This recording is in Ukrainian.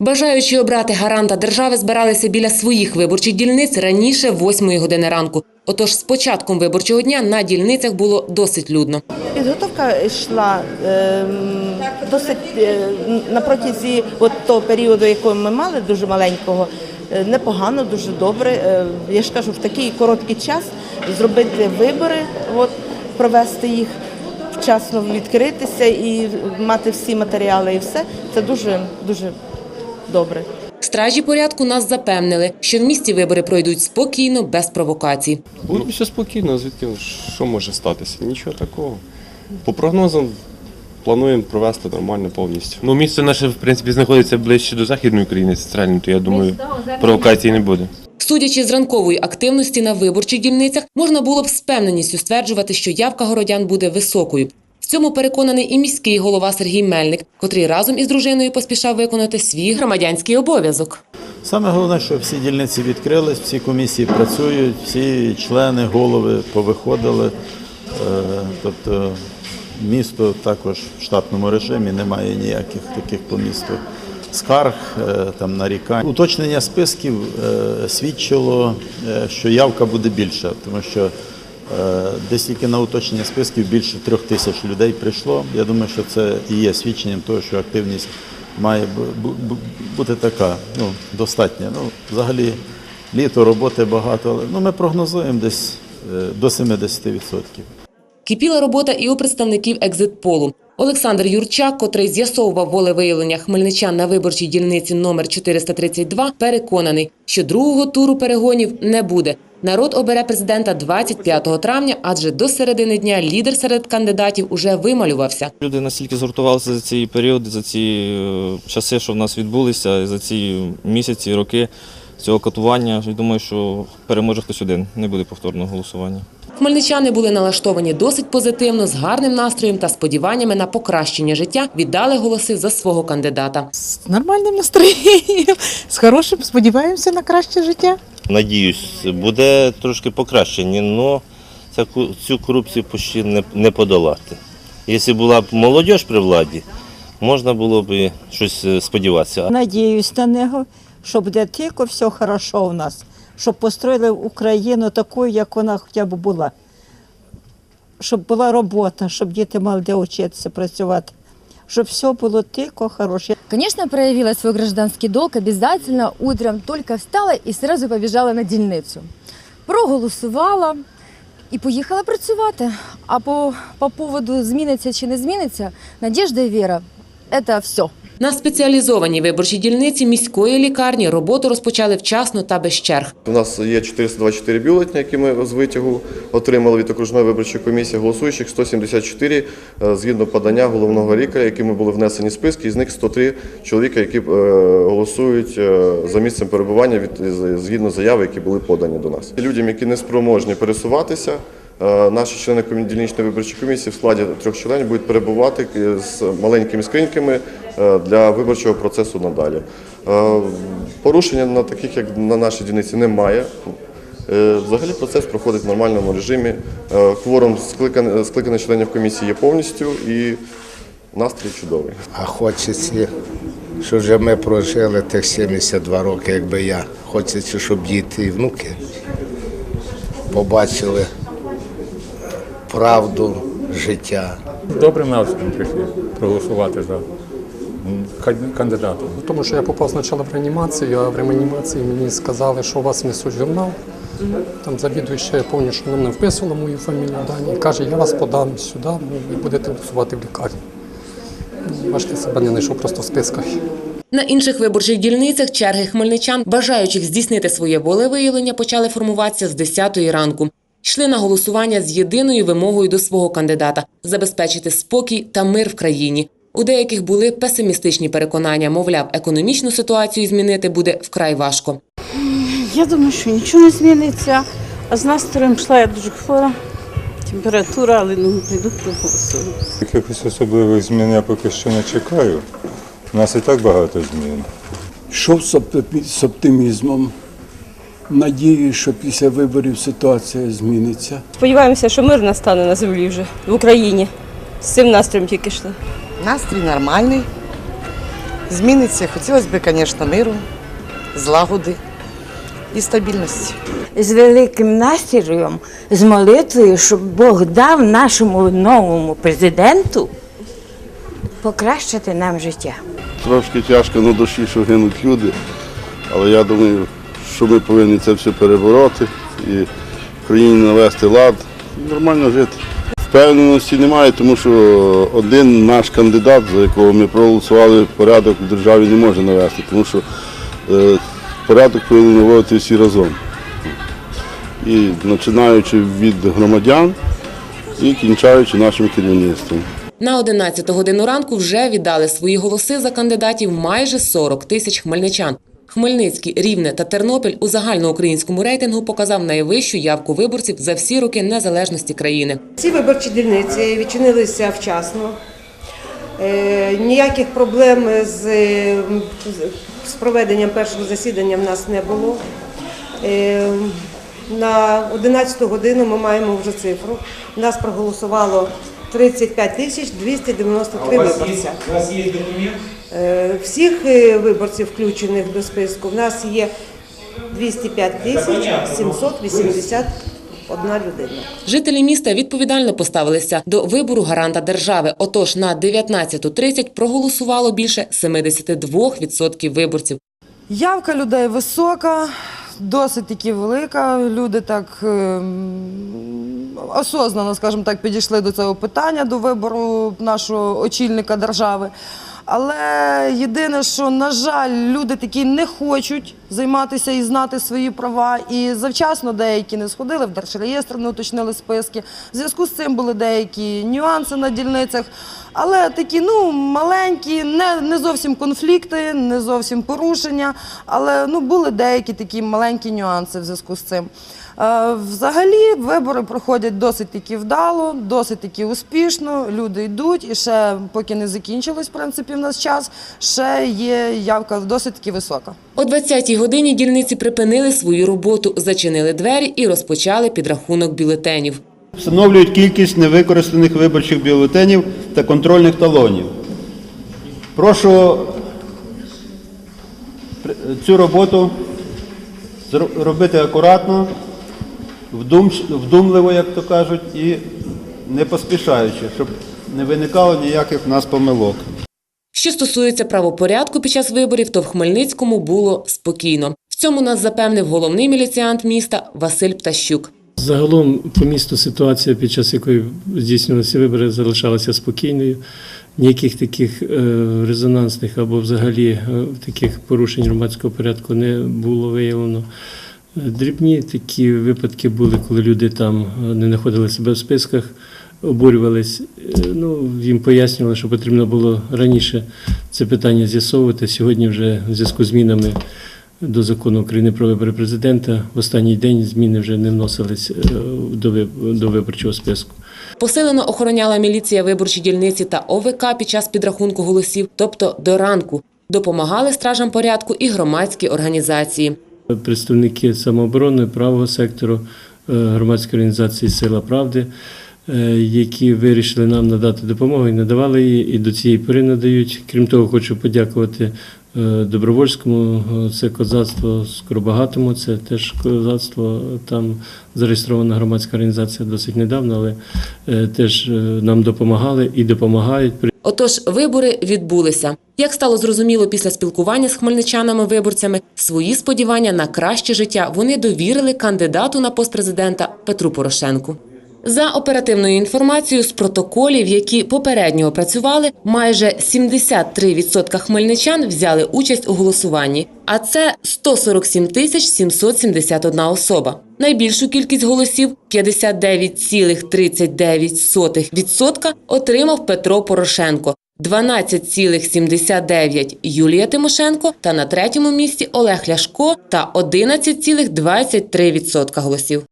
Бажаючи обрати гаранта держави збиралися біля своїх виборчих дільниць раніше 8 години ранку. Отож, з початком виборчого дня на дільницях було досить людно. Підготовка йшла ем, досить е, на протязі от того періоду, якого ми мали, дуже маленького, е, непогано, дуже добре. Е, Я ж кажу, в такий короткий час зробити вибори, от, провести їх, вчасно відкритися і мати всі матеріали і все. Це дуже дуже добре. Стражі порядку нас запевнили, що в місті вибори пройдуть спокійно, без провокацій. Ну, все спокійно, звідки що може статися? Нічого такого. По прогнозам плануємо провести нормально повністю. Ну, місто наше, в принципі, знаходиться ближче до Західної України центральної, то я думаю, провокацій не буде. Судячи з ранкової активності на виборчих дільницях, можна було б з певненістю стверджувати, що явка городян буде високою. В цьому переконаний і міський голова Сергій Мельник, котрий разом із дружиною поспішав виконати свій громадянський обов'язок. Саме головне, що всі дільниці відкрились, всі комісії працюють, всі члени, голови повиходили. Е, Тобто місто також в штатному режимі, немає ніяких таких по місту скарг, е, там нарікань. Уточнення списків е, свідчило, що явка буде більша, тому що десь тільки на уточнення списків більше трьох тисяч людей прийшло. Я думаю, що це і є свідченням того, що активність має бу- бу- бу- бути така, ну, достатня. Ну, взагалі, літо, роботи багато, але ну, ми прогнозуємо десь е, до 70%. Кипіла робота і у представників екзитполу. Олександр Юрчак, котрий з'ясовував волевиявлення хмельничан на виборчій дільниці номер 432, переконаний, що другого туру перегонів не буде. Народ обере президента 25 травня, адже до середини дня лідер серед кандидатів уже вималювався. Люди настільки згуртувалися за ці періоди, за ці е, часи, що в нас відбулися, за ці місяці, роки цього катування. Я думаю, що переможе хтось один, не буде повторного голосування. Хмельничани були налаштовані досить позитивно, з гарним настроєм та сподіваннями на покращення життя. Віддали голоси за свого кандидата. з нормальним настроєнням, з хорошим, сподіваємося на краще життя. Надіюсь, буде трошки покращення, але цю корупцію почти не, не подолати. Якщо була б молодь при владі, можна було б щось е, сподіватися. Надіюсь на нього, що буде тільки все хорошо у нас, щоб построїли Україну такою, як вона хоча б була. Щоб була робота, щоб діти мали де вчитися, працювати, щоб все було тільки хороше. Конечно, проявила свой гражданский долг, обязательно утром только встала і сразу побіжала на дільницю. Проголосувала і поїхала працювати. А по, по поводу зміниться чи не зміниться, надіжда і віра – це все. На спеціалізованій виборчій дільниці міської лікарні роботу розпочали вчасно та без черг. У нас є 424 бюлетні, які ми з витягу отримали від окружної виборчої комісії. Голосуючих 174 е, згідно подання головного лікаря, якими були внесені списки. Із них 103 чоловіка, які е, голосують е, за місцем перебування від згідно заяви, які були подані до нас. Людям, які не спроможні пересуватися. Е, Наші члени дільничної виборчої комісії в складі трьох членів будуть перебувати е, з маленькими скриньками е, для виборчого процесу надалі. Порушення на таких, як на нашій дільниці, немає. Взагалі процес проходить в нормальному режимі. Кворум скликаний членів комісії є повністю і настрій чудовий. А хочеться, що вже ми прожили тих 72 роки, якби я. Хочеться, щоб діти і внуки побачили правду життя. Добрим настроєм прийшли проголосувати за кандидата. Ну, Тому що я попав спочатку в реанімацію, а в реанімації мені сказали, що у вас несуть журнал. Там завідуюча, я пам'ятаю, що вона мене вписувала мою фамілію дані. Каже, я вас подам сюди, ну, ви будете голосувати в лікарні. Ну, Бачите, себе не знайшов просто в списках. На інших виборчих дільницях черги хмельничан, бажаючих здійснити своє волевиявлення, почали формуватися з 10-ї ранку. Йшли на голосування з єдиною вимогою до свого кандидата забезпечити спокій та мир в країні. У деяких були песимістичні переконання, мовляв, економічну ситуацію змінити буде вкрай важко. Я думаю, що нічого не зміниться. А з настроєм йшла я дуже хвора. Температура, але ну прийду проголосую. Якихось особливих змін я поки що не чекаю. У нас і так багато змін. Оптимі- з оптимізмом. Надію, що після виборів ситуація зміниться. Сподіваємося, що мир настане на землі вже в Україні. З цим настроєм тільки йшли. Настрій нормальний. зміниться. Хотілося б, звісно, миру, злагоди і стабільності. з великим настроєм, з молитвою, щоб Бог дав нашому новому президенту покращити нам життя. Трошки тяжко на душі, що гинуть люди, але я думаю, що ми повинні це все перебороти і в країні навести лад нормально жити. Впевненості немає, тому що один наш кандидат, за якого ми проголосували, порядок в державі не може навести, тому що е, порядок повинні наводити всі разом. І починаючи від громадян і кінчаючи нашим керівництвом. На 11 годину ранку вже віддали свої голоси за кандидатів майже 40 тисяч хмельничан. Хмельницький, Рівне та Тернопіль у загальноукраїнському рейтингу показав найвищу явку виборців за всі роки незалежності країни. Всі виборчі дільниці відчинилися вчасно. Е, Ніяких проблем з, з проведенням першого засідання в нас не було. Е, На 11 годину ми маємо вже цифру. Нас проголосувало 35 тисяч 293 виборця. У вас є документ? Е, Всіх е, виборців, включених до списку, в нас є 205 тисяч 781 людина. Жителі міста відповідально поставилися до вибору гаранта держави. Отож, на 19.30 проголосувало більше 72% виборців. Явка людей висока, досить таки велика. Люди так ем, осознанно, скажімо так, підійшли до цього питання, до вибору нашого очільника держави. Але єдине, що, на жаль, люди такі не хочуть займатися і знати свої права. І завчасно деякі не сходили в держреєстр, не уточнили списки. В зв'язку з цим були деякі нюанси на дільницях. Але такі ну маленькі, не, не зовсім конфлікти, не зовсім порушення, але ну були деякі такі маленькі нюанси в зв'язку з цим. Е, Взагалі вибори проходять досить таки вдало, досить таки успішно. Люди йдуть, і ще поки не закінчилось, в принципі, в нас час, ще є явка досить таки висока. О 20-й годині дільниці припинили свою роботу, зачинили двері і розпочали підрахунок бюлетенів. Встановлюють кількість невикористаних виборчих бюлетенів та контрольних талонів. Прошу цю роботу робити акуратно, вдумливо, як то кажуть, і не поспішаючи, щоб не виникало ніяких в нас помилок. Що стосується правопорядку під час виборів, то в Хмельницькому було спокійно. В цьому нас запевнив головний міліціант міста Василь Птащук. Загалом по місту ситуація, під час якої здійснювалися вибори, залишалася спокійною. Ніяких таких е, резонансних або взагалі е, таких порушень громадського порядку не було виявлено. Дрібні такі випадки були, коли люди там е, не знаходили себе в списках, обурювались. Е, Ну, їм пояснювали, що потрібно було раніше це питання з'ясовувати. Сьогодні вже в зв'язку з змінами до закону України про вибори президента в останній день зміни вже не вносились е, до виборчого списку. Посилено охороняла міліція виборчі дільниці та ОВК під час підрахунку голосів, тобто до ранку. Допомагали стражам порядку і громадські організації. Представники самооборони, правого сектору, е, громадської організації Сила правди, е, які вирішили нам надати допомогу і надавали її, і до цієї пори надають. Крім того, хочу подякувати е, Добровольському, це козацтво Скоробагатому, це теж козацтво. Там зареєстрована громадська організація досить недавно, але теж нам допомагали і допомагають. Отож, вибори відбулися. Як стало зрозуміло після спілкування з хмельничанами-виборцями, свої сподівання на краще життя вони довірили кандидату на пост президента Петру Порошенку. За оперативною інформацією з протоколів, які попередньо опрацювали, майже 73% хмельничан взяли участь у голосуванні, а це 147 тисяч 771 особа. Найбільшу кількість голосів 59,39% отримав Петро Порошенко. 12,79 Юлія Тимошенко та на третьому місці Олег Ляшко та 11,23% голосів.